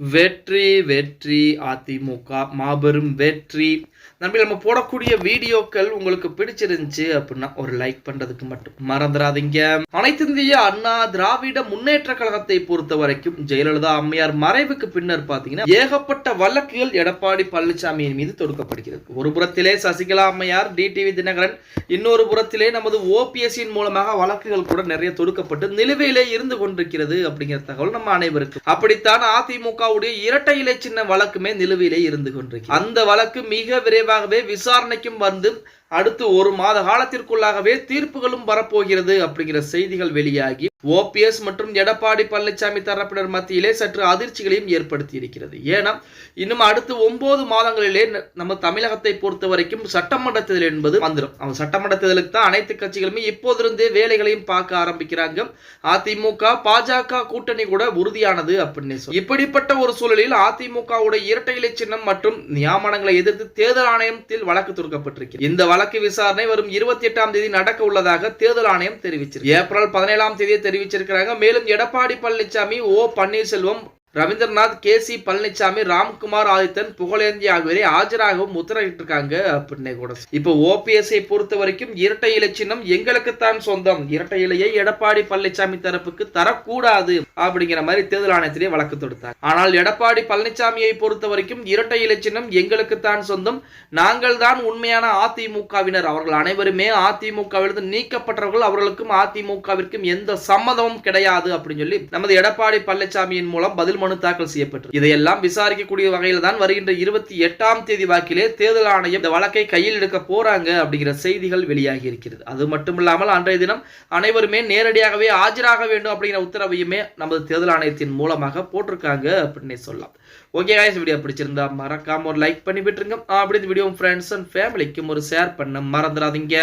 வெற்றி வெற்றி அதிமுக. மாபெரும் வெற்றி. நம்பி நம்ம போடக்கூடிய வீடியோக்கள் உங்களுக்கு பிடிச்சிருந்துச்சு அப்படின்னா ஒரு லைக் பண்றதுக்கு மட்டும் மறந்துடாதீங்க. அனைத்து இந்திய அண்ணா திராவிட முன்னேற்ற கழகத்தை பொறுத்த வரைக்கும் ஜெயலலிதா அம்மையார் மறைவுக்கு பின்னர் பாத்தீங்கன்னா ஏகப்பட்ட வழக்குகள் எடப்பாடி பழனிசாமியின் மீது தொடுக்கப்படுகிறது. ஒரு புறத்திலே சசிகலா அம்மையார் டிடிவி தினகரன் இன்னொரு புறத்திலே நமது ஓபிஎஸ்சின் மூலமாக வழக்குகள் கூட நிறைய தொடுக்கப்பட்டு நிலுவையிலே இருந்து கொண்டிருக்கிறது அப்படிங்கிற தகவல் நம்ம அனைவருக்கும். அப்படித்தான் அதிமுக அதிமுகவுடைய இரட்டை இலை சின்ன வழக்குமே நிலுவையிலே இருந்து கொண்டிருக்கு. அந்த வழக்கு மிக விரைவாகவே விசாரணைக்கும் வந்து அடுத்து ஒரு மாத காலத்திற்குள்ளாகவே தீர்ப்புகளும் வரப்போகிறது அப்படிங்கிற செய்திகள் வெளியாகி ஓபிஎஸ் மற்றும் எடப்பாடி பழனிசாமி தரப்பினர் மத்தியிலே சற்று அதிர்ச்சிகளையும் ஏற்படுத்தி இருக்கிறது ஏன்னா இன்னும் அடுத்து ஒன்பது மாதங்களிலே நம்ம தமிழகத்தை பொறுத்த வரைக்கும் சட்டமன்ற தேர்தல் என்பது வந்துடும் அவன் சட்டமன்ற தேர்தலுக்கு தான் அனைத்து கட்சிகளுமே இப்போதிருந்தே வேலைகளையும் பார்க்க ஆரம்பிக்கிறாங்க. அதிமுக பாஜக கூட்டணி கூட உறுதியானது அப்படின்னு சொல்லி இப்படிப்பட்ட ஒரு சூழலில் அதிமுகவுடைய இரட்டை இலை சின்னம் மற்றும் நியாமனங்களை எதிர்த்து தேர்தல் ஆணையத்தில் வழக்கு தொடுக்கப்பட்டிருக்கிறது இந்த வழக்கு விசாரணை வரும் இருபத்தி எட்டாம் தேதி நடக்க உள்ளதாக தேர்தல் ஆணையம் தெரிவிச்சிருக்கு. ஏப்ரல் பதினேழாம் தேதி தெரிவிச்சிருக்கிறாங்க. மேலும் Edappadi Palaniswami O Panneerselvam Ravindranath K. C. Palaniswami Ramkumar Adithan Pugazhendhi ஆகியோரை ஆஜராகவும் உத்தரவிட்டிருக்காங்க அப்படின்னு கூட. இப்போ ஓபிஎஸ்ஐ பொறுத்த வரைக்கும் இரட்டை இலை சின்னம் எங்களுக்குத்தான் சொந்தம். இரட்டை இலையை எடப்பாடி பழனிசாமி தரப்புக்கு தரக்கூடாது அப்படிங்கிற மாதிரி தேர்தல் ஆணையத்திலே வழக்கு தொடுத்தார் ஆனால் எடப்பாடி பழனிசாமியை பொறுத்த வரைக்கும் இரட்டை இலை சின்னம் எங்களுக்குத்தான் சொந்தம். நாங்கள் தான் உண்மையான அதிமுகவினர். அவர்கள் அனைவருமே அதிமுகவிலிருந்து நீக்கப்பட்டவர்கள். அவர்களுக்கும் அதிமுகவிற்கும் எந்த சம்மதமும் கிடையாது அப்படின்னு சொல்லி நமது எடப்பாடி பழனிசாமியின் மூலம் பதில் மனு தாக்கல் செய்யப்பட்டது. இதையெல்லாம் விசாரிக்கக்கூடிய வகையில் தான் வருகின்ற இருபத்தி எட்டாம் தேதி வாக்கிலே தேர்தல் ஆணையம் இந்த வழக்கை கையில் எடுக்க போறாங்க அப்படிங்கிற செய்திகள் வெளியாகி இருக்கிறது. அது மட்டும் இல்லாமல் அன்றைய தினம் அனைவருமே நேரடியாகவே ஆஜராக வேண்டும் அப்படிங்கிற உத்தரவையுமே நமது தேர்தல் ஆணையத்தின் மூலமாக போட்டிருக்காங்க அப்படின்னு சொல்லலாம். ஓகே காய்ஸ் வீடியோ பிடிச்சிருந்தா மறக்காம ஒரு லைக் பண்ணி விட்டுருங்க. அப்படி இந்த வீடியோ ஃப்ரெண்ட்ஸ் அண்ட் ஃபேமிலிக்கும் ஒரு ஷேர் பண்ண மறந்துடாதீங்க.